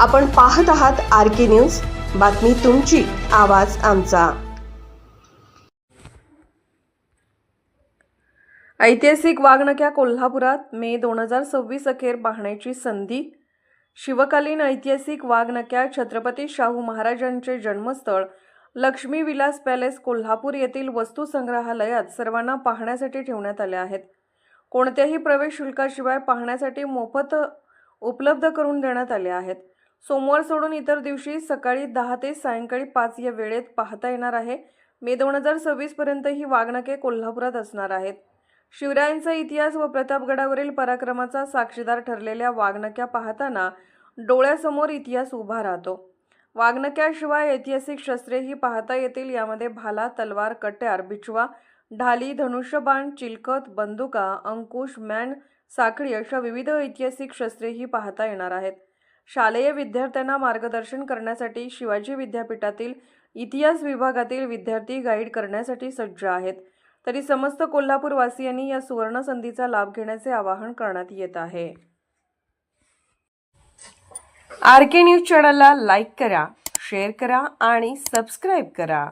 आपण पाहत आहात आर के न्यूज. बातमी तुमची आवाज आमचा. ऐतिहासिक वाघनक्या कोल्हापुरात मे दोन हजार सव्वीस अखेर पाहण्याची संधी. शिवकालीन ऐतिहासिक वाघनक्या छत्रपती शाहू महाराजांचे जन्मस्थळ लक्ष्मी विलास पॅलेस कोल्हापूर येथील वस्तू संग्रहालयात सर्वांना पाहण्यासाठी ठेवण्यात आले आहेत. कोणत्याही प्रवेश शुल्काशिवाय पाहण्यासाठी मोफत उपलब्ध करून देण्यात आले आहेत. सोमवार सोडून इतर दिवशी सकाळी दहा ते सायंकाळी पाच या वेळेत पाहता येणार आहे. मे दोन हजार सव्वीसपर्यंत ही वाघनके कोल्हापुरात असणार आहेत. शिवरायांचा इतिहास व प्रतापगडावरील पराक्रमाचा साक्षीदार ठरलेल्या वाघनक्या पाहताना डोळ्यासमोर इतिहास उभा राहतो. वाघनक्याशिवाय ऐतिहासिक शस्त्रेही पाहता येतील यामध्ये भाला तलवार कट्यार बिचवा ढाली धनुष्यबाण चिलखत बंदुका अंकुश मॅन साखळी अशा विविध ऐतिहासिक शस्त्रेही पाहता येणार आहेत. शालेय विद्यार्थ्यांना मार्गदर्शन करण्यासाठी शिवाजी विद्यापीठातील इतिहास विभागातील विद्यार्थी गाईड करण्यासाठी सज्ज आहेत. तरी समस्त कोल्हापूरवासियांनी या सुवर्ण संधीचा लाभ घेण्याचे आवाहन करण्यात येत आहे. आर के न्यूज चॅनलला लाईक करा शेअर करा आणि सबस्क्राईब करा.